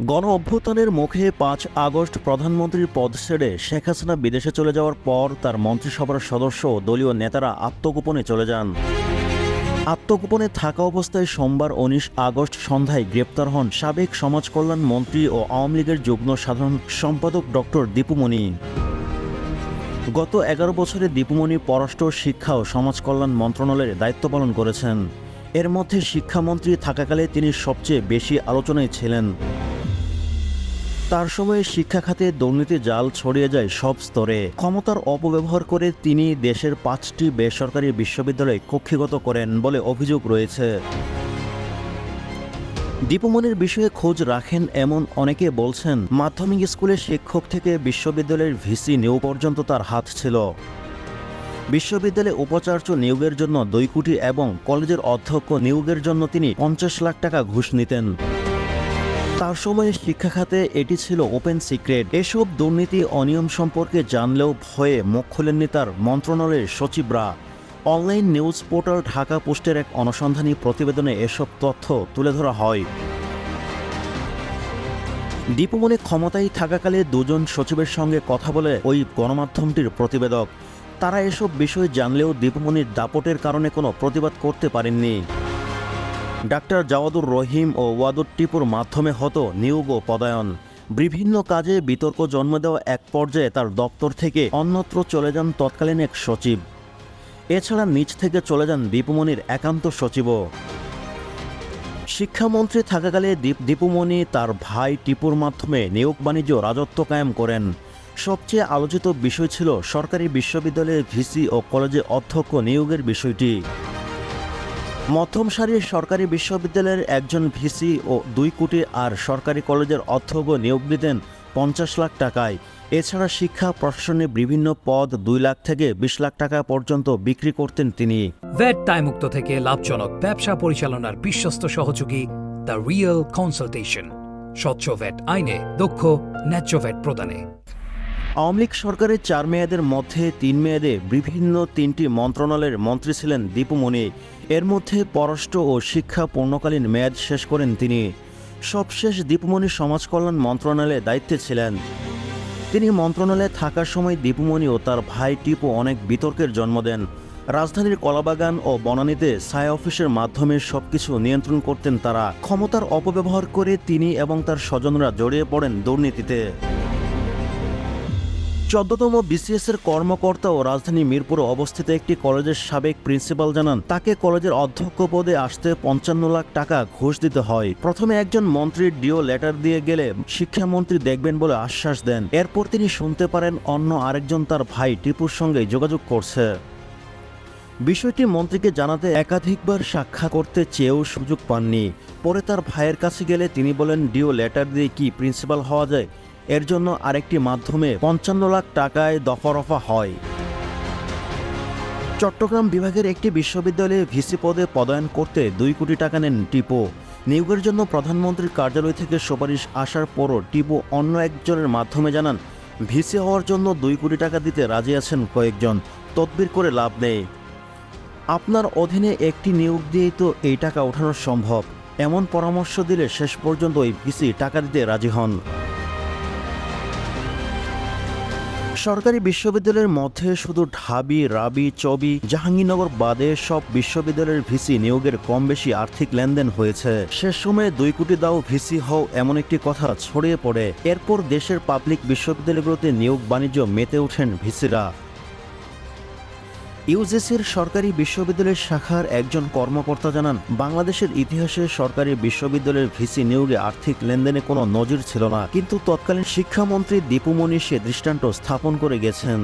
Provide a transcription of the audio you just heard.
গণ অভ্যুত্থানের মুখে পাঁচ আগস্ট প্রধানমন্ত্রীর পদ ছেড়ে শেখ হাসিনা বিদেশে চলে যাওয়ার পর তার মন্ত্রিসভার সদস্য দলীয় নেতারা আত্মগোপনে চলে যান। আত্মগোপনে থাকা অবস্থায় সোমবার উনিশ আগস্ট সন্ধ্যায় গ্রেপ্তার হন সাবেক সমাজ কল্যাণ মন্ত্রী ও আওয়ামী লীগের যুগ্ম সাধারণ সম্পাদক ডক্টর দীপুমণি গত এগারো বছরে দীপুমণি পররাষ্ট্র শিক্ষা ও সমাজ কল্যাণ মন্ত্রণালয়ের দায়িত্ব পালন করেছেন। এর মধ্যে শিক্ষামন্ত্রী থাকাকালে তিনি সবচেয়ে বেশি আলোচনায় ছিলেন। তার সময়ে শিক্ষা খাতে দুর্নীতি জাল ছড়িয়ে যায় সব স্তরে। ক্ষমতার অপব্যবহার করে তিনি দেশের পাঁচটি বেসরকারি বিশ্ববিদ্যালয় কক্ষিগত করেন বলে অভিযোগ রয়েছে। দীপমণির বিষয়ে খোঁজ রাখেন এমন অনেকে বলছেন, মাধ্যমিক স্কুলের শিক্ষক থেকে বিশ্ববিদ্যালয়ের ভিসি নিয়োগ পর্যন্ত তার হাত ছিল। বিশ্ববিদ্যালয়ে উপাচার্য নিয়োগের জন্য দুই কোটি এবং কলেজের অধ্যক্ষ নিয়োগের জন্য তিনি পঞ্চাশ লাখ টাকা ঘুষ নিতেন। তার সময়ে শিক্ষা খাতে এটি ছিল ওপেন সিক্রেট এসব দুর্নীতি অনিয়ম সম্পর্কে জানলেও ভয়ে মুখ খোলেননি তার মন্ত্রণালয়ের সচিবরা। অনলাইন নিউজ পোর্টাল ঢাকা পোস্টের এক অনুসন্ধানী প্রতিবেদনে এসব তথ্য তুলে ধরা হয়। দীপমণি ক্ষমতায় থাকাকালে দুজন সচিবের সঙ্গে কথা বলে ওই গণমাধ্যমটির প্রতিবেদক। তারা এসব বিষয় জানলেও দীপমণির দাপটের কারণে কোনো প্রতিবাদ করতে পারেননি। ডাক্তার জাওয়াদুর রহিম ও ওয়াদুর টিপুর মাধ্যমে হতো নিয়োগ ও পদায়ন। বিভিন্ন কাজে বিতর্ক জন্ম দেওয়া এক পর্যায়ে তার দপ্তর থেকে অন্যত্র চলে যান তৎকালীন এক সচিব। এছাড়া নিচ থেকে চলে যান দীপুমণির একান্ত সচিবও। শিক্ষামন্ত্রী থাকাকালে দীপ দীপুমণি তার ভাই টিপুর মাধ্যমে নিয়োগ বাণিজ্য রাজত্ব কায়েম করেন। সবচেয়ে আলোচিত বিষয় ছিল সরকারি বিশ্ববিদ্যালয়ের ভিসি ও কলেজে অধ্যক্ষ নিয়োগের বিষয়টি। মধ্যম সারির সরকারি বিশ্ববিদ্যালয়ের একজন ভিসি ও দুই কোটি আর সরকারি কলেজের অধ্যক্ষ নিয়োগ দিতেন পঞ্চাশ লাখ টাকায়। এছাড়া শিক্ষা প্রশাসনে বিভিন্ন পদ দুই লাখ থেকে বিশ লাখ টাকা পর্যন্ত বিক্রি করতেন তিনি। ভ্যাট দায়মুক্ত থেকে লাভজনক ব্যবসা পরিচালনার বিশ্বস্ত সহযোগী দ্য রিয়েল কনসালটেশন। স্বচ্ছ ভ্যাট আইনে দক্ষ, ন্যায্য ভ্যাট প্রদানে। আওয়ামী লীগ সরকারের চার মেয়াদের মধ্যে তিন মেয়াদে বিভিন্ন তিনটি মন্ত্রণালয়ের মন্ত্রী ছিলেন দীপুমণি এর মধ্যে পররাষ্ট্র ও শিক্ষা পূর্ণকালীন মেয়াদ শেষ করেন তিনি। সবশেষ দীপুমণি সমাজ কল্যাণ মন্ত্রণালয়ে দায়িত্বে ছিলেন। তিনি মন্ত্রণালয়ে থাকার সময় দীপুমণি ও তার ভাই টিপু অনেক বিতর্কের জন্ম দেন। রাজধানীর কলাবাগান ও বনানীতে ছায়া অফিসের মাধ্যমে সবকিছু নিয়ন্ত্রণ করতেন তারা। ক্ষমতার অপব্যবহার করে তিনি এবং তার স্বজনরা জড়িয়ে পড়েন দুর্নীতিতে। চোদ্দতম বিসিএস এর কর্মকর্তা ও রাজধানী মিরপুরে অবস্থিত একটি কলেজের সাবেক প্রিন্সিপাল জানান, তাকে কলেজের অধ্যক্ষ পদে আসতে পঞ্চান্ন লাখ টাকা ঘুষ দিতে হয়। প্রথমে একজন মন্ত্রীর ডিও লেটার দিয়ে গেলে শিক্ষামন্ত্রী দেখবেন বলে আশ্বাস দেন। এরপর তিনি শুনতে পারেন অন্য আরেকজন তার ভাই টিপুর সঙ্গে যোগাযোগ করছে। বিষয়টি মন্ত্রীকে জানাতে একাধিকবার সাক্ষাৎ করতে চেয়েও সুযোগ পাননি। পরে তার ভাইয়ের কাছে গেলে তিনি বলেন, ডিও লেটার দিয়ে কি প্রিন্সিপাল হওয়া যায়? এর জন্য আরেকটি মাধ্যমে পঞ্চান্ন লাখ টাকায় দফারফা হয়। চট্টগ্রাম বিভাগের একটি বিশ্ববিদ্যালয়ে ভিসি পদে পদায়ন করতে দুই কোটি টাকা নেন টিপো। নিয়োগের জন্য প্রধানমন্ত্রীর কার্যালয় থেকে সুপারিশ আসার পরও টিপো অন্য একজনের মাধ্যমে জানান, ভিসি হওয়ার জন্য দুই কোটি টাকা দিতে রাজি আছেন কয়েকজন। তদবির করে লাভ নেই। আপনার অধীনে একটি নিয়োগ দিয়েই তো এই টাকা ওঠানো সম্ভব। এমন পরামর্শ দিলে শেষ পর্যন্ত ওই ভিসি টাকা দিতে রাজি হন। সরকারি বিশ্ববিদ্যালয়ের মধ্যে শুধু ঢাবি, রাবি, চবি, জাহাঙ্গীরনগর বাদে সব বিশ্ববিদ্যালয়ের ভিসি নিয়োগের কম বেশি আর্থিক লেনদেন হয়েছে। শেষ সময়ে দুই কোটি দাও ভিসি হও এমন একটি কথা ছড়িয়ে পড়ে। এরপর দেশের পাবলিক বিশ্ববিদ্যালয়গুলোতে নিয়োগ বাণিজ্য মেতে ওঠেন ভিসিরা। ইউজিসির সরকারি বিশ্ববিদ্যালয়ের শাখার একজন কর্মকর্তা জানান, বাংলাদেশের ইতিহাসে সরকারি বিশ্ববিদ্যালয়ের ভিসি নিয়োগে আর্থিক লেনদেনে কোনো নজির ছিল না, কিন্তু তৎকালীন শিক্ষামন্ত্রী দীপুমণি সে দৃষ্টান্ত স্থাপন করে গেছেন।